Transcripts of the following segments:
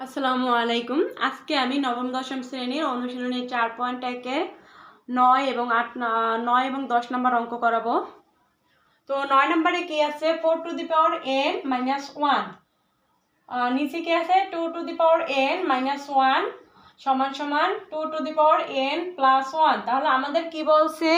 আসসালামু আলাইকুম। আজকে আমি নবম, দশম শ্রেণির অনুশীলনী চার পয়েন্ট একের নয় এবং আট নয় এবং দশ নম্বর অঙ্ক করাবো। তো নয় নম্বরে কি আছে? Four to the power N minus one. নিচে কি আছে? Two to the power N minus one সমান সমান two to the power N plus one. তাহলে আমাদের কি বলছে?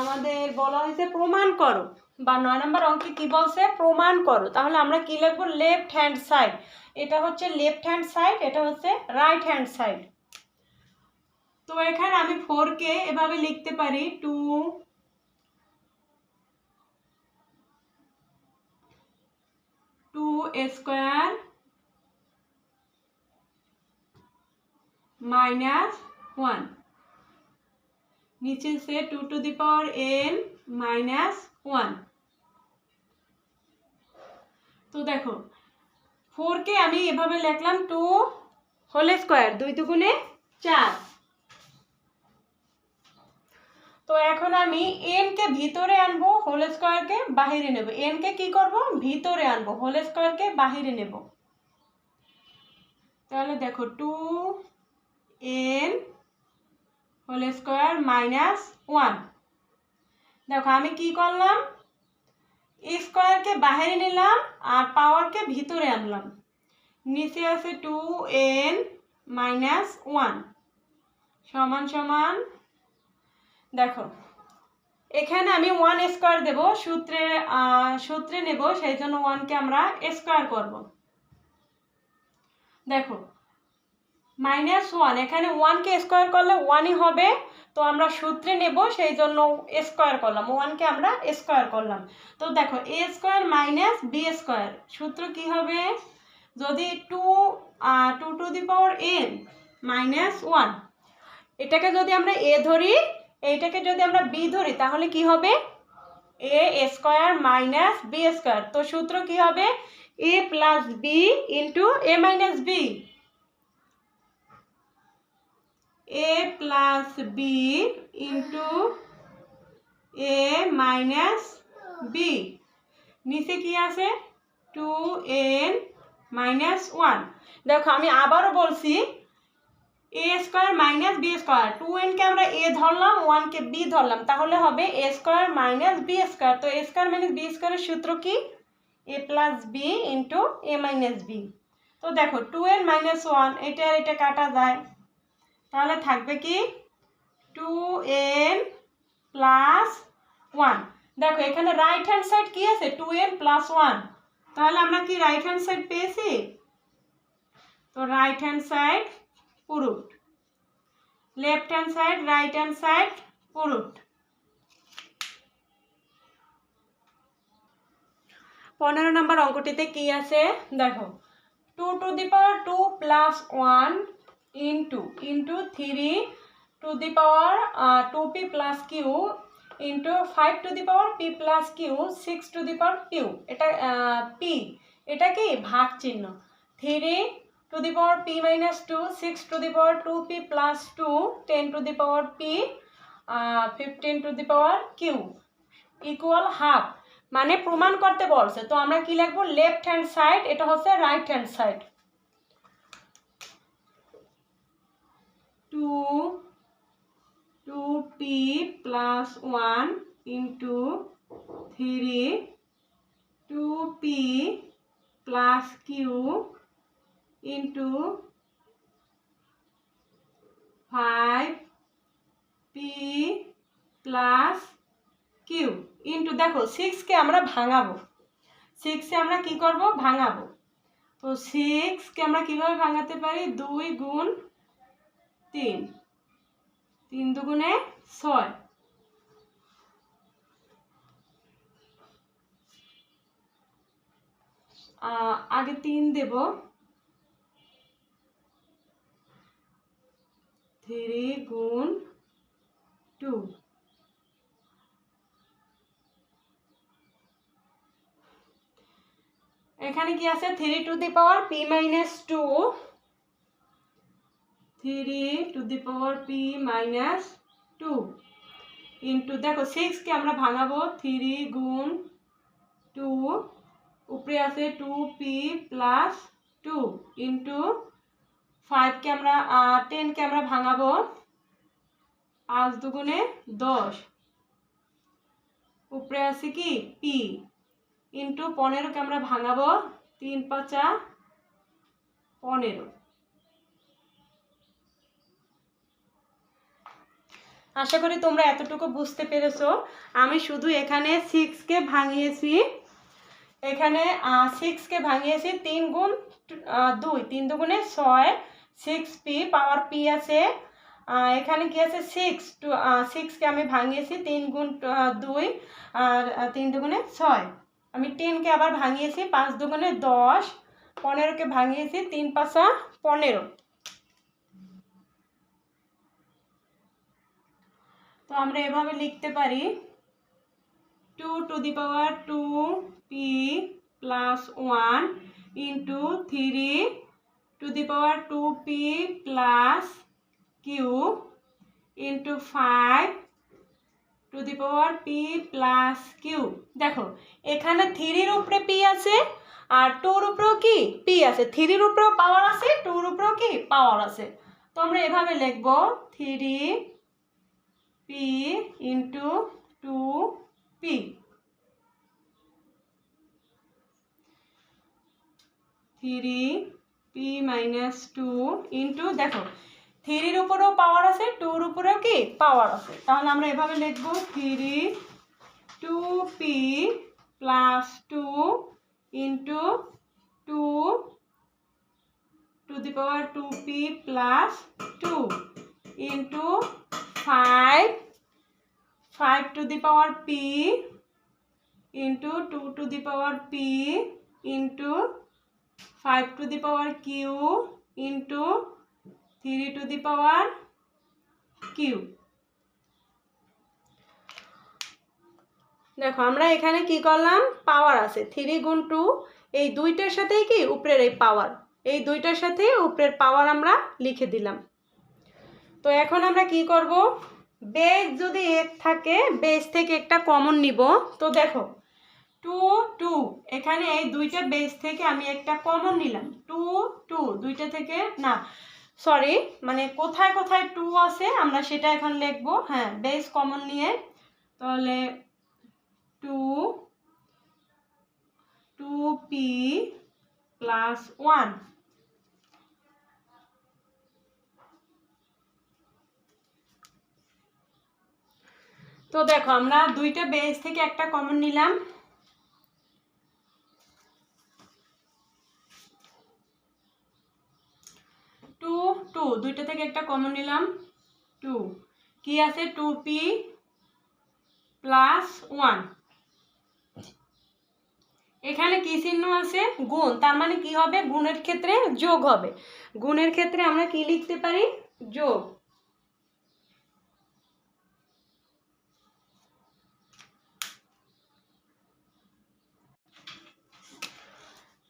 আমাদের বলা হয়েছে প্রমাণ করো। বা নয় নম্বর অঙ্কে কী বলছে? প্রমাণ করো। তাহলে আমরা কী লিখব? লেফট হ্যান্ড সাইড এটা হচ্ছে লেফট হ্যান্ড সাইড এটা হচ্ছে রাইট হ্যান্ড সাইড তো এখানে আমি ফোরকে এভাবে লিখতে পারি। Two two square minus one নিচে সে two two the power n minus one তো দেখো ফোরকে আমি এভাবে লিখলাম টু হোল স্কোয়ার দুই দুগুণে চার। তো এখন আমি এনকে ভিতরে আনব হোল স্কোয়ারকে বাহিরে নেব। এনকে কি করব? ভিতরে আনব হোল স্কোয়ারকে বাহিরে নেব। তাহলে দেখো two n whole square minus one দেখো, আমি কি করলাম? স্কোয়ারকে বাহিরে নিলাম আর পাওয়ারকে ভিতরে আনলাম। নিচে আছে টু এন মাইনাস ওয়ান সমান সমান। দেখো, এখানে আমি ওয়ান স্কোয়ার দেব, সূত্রে সূত্রে নেব, সেই জন্য ওয়ানকে আমরা স্কোয়ার করব। দেখো মাইনাস ওয়ান এখানে ওয়ানকে স্কোয়ার করলে ওয়ানই হবে। তো আমরা সূত্রে নেব, সেই জন্য স্কোয়ার করলাম। ওয়ানকে আমরা স্কোয়ার করলাম। তো দেখো a square minus b square সূত্র কি হবে? যদি two two two the power n minus one এটাকে যদি আমরা এ ধরি, এইটাকে যদি আমরা বি ধরি, তাহলে কি হবে? A square minus b square তো সূত্র কি হবে? A plus b into a minus b a plus b into a minus b নিচে কি আছে? টু এন মাইনাস ওয়ান দেখো, আমি আবারও বলছি a square minus b square two NK আমরা এ ধরলাম ওয়ানকে বি ধরলাম। তাহলে হবে a square minus b square তো এ স্কোয়ার মাইনাস বি স্কোয়ারের সূত্র কি? A plus b into a minus b তো দেখো টু এন মাইনাস ওয়ান এটা এটা কাটা যায়। তাহলে থাকবে কি? টু এন প্লাস ওয়ান দেখো, এখানে রাইট হ্যান্ড সাইড কি আছে? টু এন প্লাস ওয়ান তাহলে আমরা কি রাইট হ্যান্ড সাইড পেয়েছি? তো right hand side পুরুট। Left hand side right hand side পুরুট। পনেরো নম্বর অঙ্কটিতে কি আছে? দেখো two two the power two plus one into into three two the power two p plus q into five two the power p plus q six two the power q এটা p এটা কি? ভাগ চিহ্ন। Three two the power p minus two six two the power two p plus two ten two the power p fifteen two the power q equal half মানে প্রমাণ করতে বলছে। তো আমরা কি লিখব? লেফট হ্যান্ড সাইড এটা হচ্ছে right hand side two two p plus one into three two p plus q into five p plus q into দেখো সিক্সকে আমরা ভাঙাবো। সিক্সে আমরা কি করব? ভাঙাবো। তো সিক্সকে আমরা কীভাবে ভাঙাতে পারি? দুই গুণ তিন। তিন দুগুণে ছয়। আগে তিন দেব। থ্রি গুণ টু। এখানে কি আছে? Three two the power p minus two. Three two the power p minus two into দেখো সিক্সকে আমরা ভাঙাবো থ্রি গুণ টু উপরে আছে two p plus two into ফাইভকে আমরা টেনকে আমরা ভাঙাবো, পাঁচ দুগুণে দশ. উপরে আছে কি? পি ইন্টু পনেরোকে আমরা ভাঙাবো, তিন পাঁচা পনেরো। আশা করি তোমরা এতটুকু বুঝতে পেরেছ। আমি শুধু এখানে সিক্সকে ভাঙিয়েছি। এখানে সিক্সকে ভাঙিয়েছি, তিন গুণ দুই, তিন দুগুণে ছয় সিক্স পি পাওয়ার পি আছে। এখানে কি আছে? সিক্স টু সিক্সকে আমি ভাঙিয়েছি, তিন গুণ দুই, আর তিন দুগুণে ছয়। আমি টেনকে আবার ভাঙিয়েছি, পাঁচ দুগুণে দশ পনেরোকে ভাঙিয়েছি, তিন পাঁচা পনেরো। তো আমরা এভাবে লিখতে পারি two two the power two p plus one into three two the power two p plus q into five two the power p plus q দেখো, এখানে থ্রির উপরে পি আছে আর টুর উপরেও কি? পি আছে। থ্রির উপরেও পাওয়ার আছে টুর উপরেও কি? পাওয়ার আছে। তো আমরা এভাবে লিখব three two p three p minus two into দেখো থ্রির উপরেও পাওয়ার আছে টুর উপরেও কি? পাওয়ার আছে। তাহলে আমরা এভাবে লিখব three two p plus two into two two the power two p plus two into five five two the power p into two two the power p into five two the power q into three two the power q দেখো, আমরা এখানে কি করলাম? পাওয়ার আছে। Three গুণ two এই দুইটার সাথেই কি? উপরের এই পাওয়ার এই দুইটার সাথে উপরের পাওয়ার আমরা লিখে দিলাম। তো এখন আমরা কি করব? বেস যদি এক থাকে বেস থেকে একটা কমন নিব। তো দেখো টু টু এখানে এই দুইটা বেস থেকে আমি একটা কমন নিলাম। টু টু দুইটা থেকে, না সরি মানে কোথায় কোথায় টু আছে, আমরা সেটা এখন লিখব। হ্যাঁ বেস কমন নিয়ে, তাহলে two two p plus one তো দেখো, আমরা দুইটা বেস থেকে একটা কমন নিলাম। টু টু দুইটা থেকে একটা কমন নিলাম। টু কি আছে? টু পি প্লাস ওয়ান এখানে কি চিহ্ন আছে? গুণ, তার মানে কি হবে? গুণের ক্ষেত্রে যোগ হবে। গুণের ক্ষেত্রে আমরা কি লিখতে পারি? যোগ।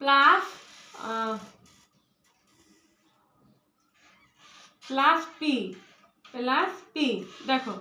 Plus plus p plus p, দেখো।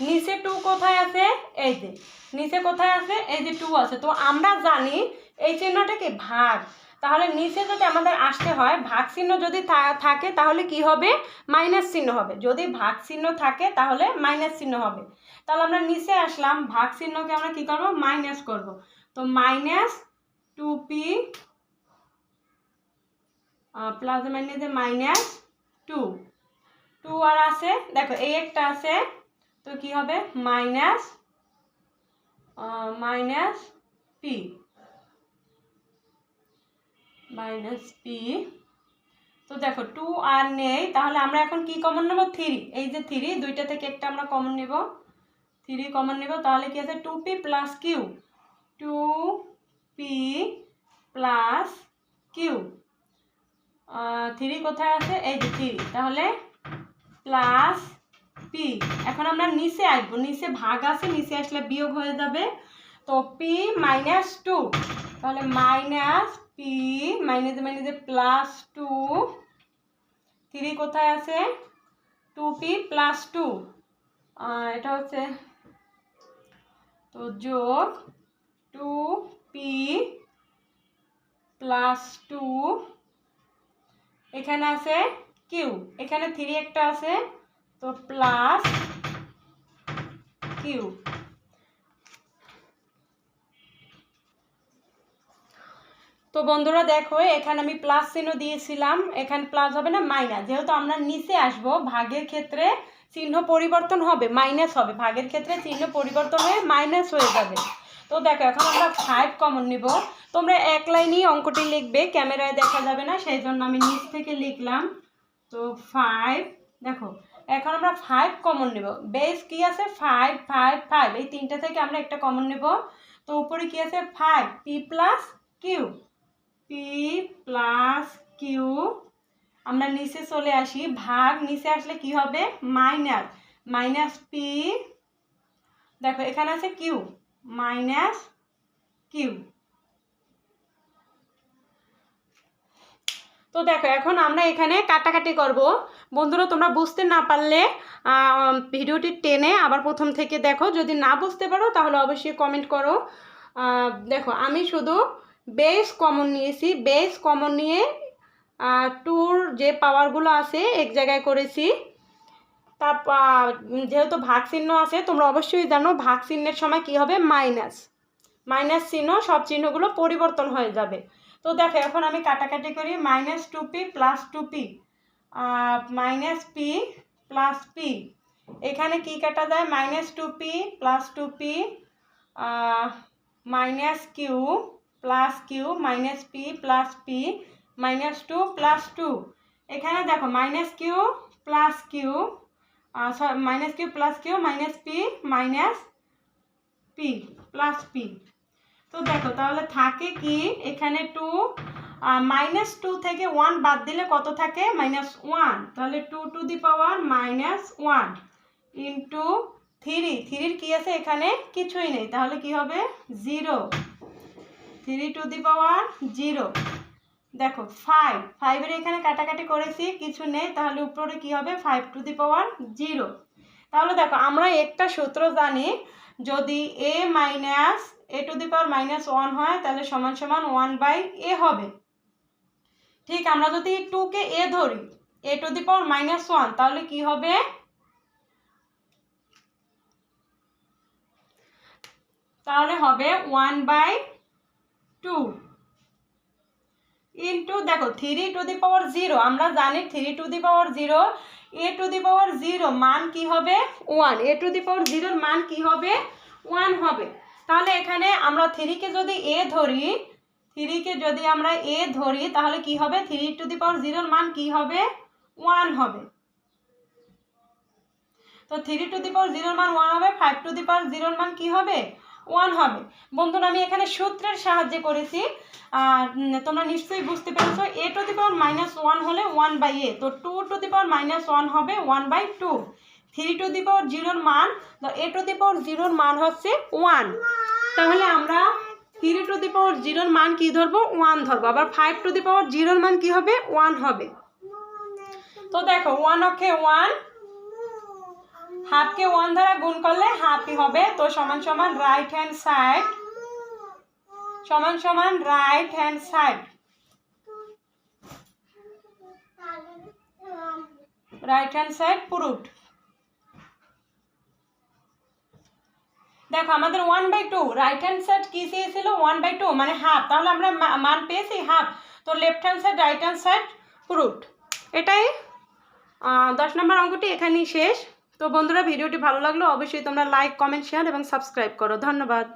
নিচে টু কোথায় আছে? এই যে। নিচে কোথায় আছে? এই যে টু আছে। তো আমরা জানি এই চিহ্নটা কি ভাগ? তাহলে নিচে যদি আমাদের আসতে হয়, ভাগ চিহ্ন যদি থাকে, তাহলে কি হবে? মাইনাস চিহ্ন হবে। যদি ভাগ চিহ্ন থাকে, তাহলে মাইনাস চিহ্ন হবে। তাহলে আমরা নিচে আসলাম। ভাগ চিহ্নকে আমরা কি করব? মাইনাস করব। তো মাইনাস টু পি প্লাস মাইনাসে মাইনাস টু। টু আর আছে, দেখো, এই একটা আছে, তো কি হবে? Minus minus p. Minus p. তো দেখো, টু আর নেই, তাহলে আমরা এখন কি কমন নেব? থ্রি। এই যে থ্রি, দুইটা থেকে একটা আমরা কমন নেব। থ্রি কমন নেব, তাহলে কি আছে? Two p plus q. Two p plus q three কোথায় আছে? এই যে থ্রি। তাহলে প্লাস পি এখন আমরা নিচে আসব। নিচে ভাগ আছে, নিচে আসলে বিয়োগ হয়ে যাবে। তো পি মাইনাস টু তাহলে মাইনাস পি মাইনাসে মাইনাসে প্লাস টু থ্রি কোথায় আছে? টু পি প্লাস টু এটা হচ্ছে তো যোগ টু পি প্লাস টু এখানে আছে কিউ এখানে থ্রি একটা আছে, তো প্লাস কিউ তো বন্ধুরা দেখো, এখানে আমি প্লাস চিহ্ন দিয়েছিলাম, এখানে প্লাস হবে না মাইনাস যেহেতু আমরা নিচে আসব, ভাগের ক্ষেত্রে চিহ্ন পরিবর্তন হবে মাইনাস হবে। ভাগের ক্ষেত্রে চিহ্ন পরিবর্তন হয়ে মাইনাস হয়ে যাবে। তো দেখো, এখন আমরা ফাইভ কমন নিব। তোমরা এক লাইনেই অঙ্কটি লিখবে, ক্যামেরায় দেখা যাবে না, সেই জন্য আমি নিচ থেকে লিখলাম। তো ফাইভ দেখো, এখন আমরা ফাইভ কমন নেব। বেস কি আছে? ফাইভ ফাইভ ফাইভ এই তিনটা থেকে আমরা একটা কমন নেব। তো উপরে কি আছে? Five p plus q p plus q আমরা নিচে চলে আসি, ভাগ, নিচে আসলে কি হবে? মাইনাস মাইনাস পি দেখো, এখানে আছে কিউ মাইনাস কিউ তো দেখো, এখন আমরা এখানে কাটাকাটি করব। বন্ধুরা, তোমরা বুঝতে না পারলে ভিডিওটি টেনে আবার প্রথম থেকে দেখো। যদি না বুঝতে পারো, তাহলে অবশ্যই কমেন্ট করো। দেখো, আমি শুধু বেস কমন নিয়েছি। বেস কমন নিয়ে টুর যে পাওয়ারগুলো আছে, এক জায়গায় করেছি। তারপর যেহেতু ভাগ চিহ্ন আছে, তোমরা অবশ্যই জানো ভাগ চিহ্নের সময় কি হবে? মাইনাস। মাইনাস চিহ্ন, সব চিহ্নগুলো পরিবর্তন হয়ে যাবে। তো দেখো, এখন আমি কাটাকাটি করি। Minus two p plus two p. Minus p plus p. এখানে কি কাটা যায়? Minus two p plus two p minus q plus q, minus p plus p, minus two plus two. এখানে দেখো, minus q plus q minus q plus q minus p minus p plus p তো দেখো, তাহলে থাকে কি, এখানে two minus two থেকে one বাদ দিলে কত থাকে? মাইনাস ওয়ান তাহলে two two the power minus one into three থ্রির কি আছে এখানে? কিছুই নেই। তাহলে কি হবে? Zero three two the power zero দেখো ফাইভ ফাইভের এখানে কাটাকাটি করেছি, কিছু নেই, তাহলে উপরে কি হবে? Five two the power zero তাহলে দেখো, আমরা একটা সূত্র জানি, যদি a minus a two the power minus one হয়, তাহলে সমান সমান ওয়ান বাই এ হবে। ঠিক, আমরা যদি টুকে এ ধরি a two the power minus one তাহলে কি হবে? তাহলে হবে ওয়ান বাই টু ইন্টু দেখো three two the power zero আমরা জানি three two the power zero a two the power zero মান কি হবে? One A two the power জিরোর মান কি হবে? ওয়ান হবে। তাহলে এখানে আমরা থ্রিকে যদি এ ধরি থ্রিকে যদি আমরা এ ধরি, তাহলে কি হবে? থ্রি টু দি পাওয়ার জিরোর মান কি হবে? ওয়ান হবে। তো থ্রি টু দি পাওয়ার জিরোর মান ওয়ান হবে ফাইভ টু দি পাওয়ার জিরোর মান কি হবে? ওয়ান হবে। বন্ধুরা, আমি এখানে সূত্রের সাহায্যে করেছি। আর তোমরা নিশ্চয়ই বুঝতে পেরেছ a two the power minus one হলে ওয়ান বাই এ তো two two the power minus one হবে one by two three two the power জিরোর মান, তো এ টু দি পাওয়ার জিরোর মান হচ্ছে ওয়ান তাহলে আমরা থ্রি টু দি পাওয়ার জিরোর মান কি ধরবো? ওয়ান ধরবো। আবার ফাইভ টু দি পাওয়ার জিরোর মান কি হবে? ওয়ান হবে। তো দেখো ওয়ান অক্ষে ওয়ান হাফকে ওয়ান দ্বারা গুণ করলে হাফই হবে। তো সমান সমান রাইট হ্যান্ড সাইড সমান সমান right hand side right hand side পুরুট। দেখো, আমাদের one by two right hand side কি চেয়েছিল? ওয়ান বাই টু মানে হাফ তাহলে আমরা মান পেয়েছি হাফ তো left hand side right hand side পুরুট। এটাই দশ নম্বর অঙ্কটি এখানেই শেষ। তো বন্ধুরা ভিডিওটি ভালো লাগল অবশ্যই তোমরা লাইক কমেন্ট শেয়ার এবং সাবস্ক্রাইব করো। ধন্যবাদ।